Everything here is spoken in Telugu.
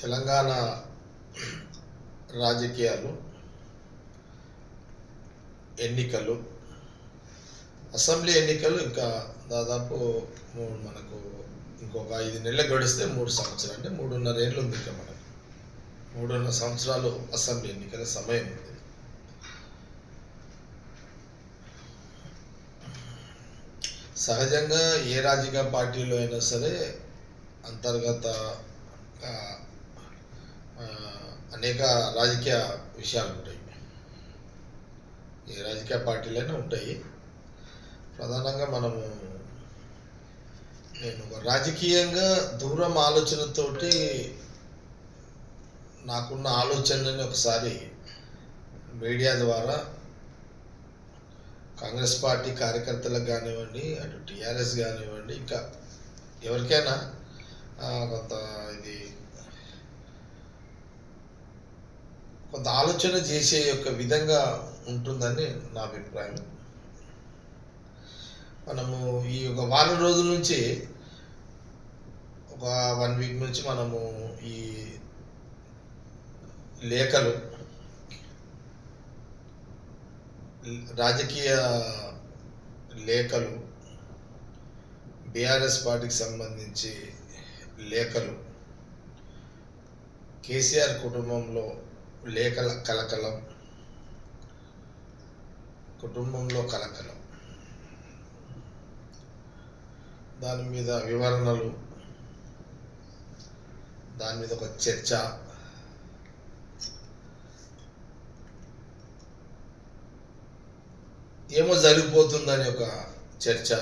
తెలంగాణ రాజకీయాలు ఎన్నికలు అసెంబ్లీ ఎన్నికలు ఇంకా దాదాపు మూడు మనకు ఇంకొక ఐదు నెలలు గడిస్తే మూడు సంవత్సరాలు అంటే మూడున్నర ఏళ్ళు ఉంది ఇంకా మనకు. మూడున్నర సంవత్సరాలు అసెంబ్లీ ఎన్నికల సమయం ఉంది. సహజంగా ఏ రాజకీయ పార్టీలో అయినా సరే అంతర్గత అనేక రాజకీయ విషయాలు ఉంటాయి. ఏ రాజకీయ పార్టీలైనా ఉంటాయి. ప్రధానంగా మనము నేను రాజకీయంగా దూరం ఆలోచనతోటి నాకున్న ఆలోచనని ఒకసారి మీడియా ద్వారా కాంగ్రెస్ పార్టీ కార్యకర్తలకు కానివ్వండి అటు టీఆర్ఎస్ కానివ్వండి ఇంకా ఎవరికైనా కొంత కొంత ఆలోచన చేసే యొక్క విధంగా ఉంటుందని నా అభిప్రాయం. మనము ఈ ఒక వారం రోజుల నుంచి ఒక వన్ వీక్ నుంచి మనము ఈ లేఖలు రాజకీయ లేఖలు బీఆర్ఎస్ పార్టీకి సంబంధించి లేఖలు కేసీఆర్ కుటుంబంలో లేఖల కలకలం. కుటుంబంలో కలకలం. దాని మీద వివరణలు దాని మీద ఒక చర్చ. ఏమో జరిగిపోతుందని ఒక చర్చ.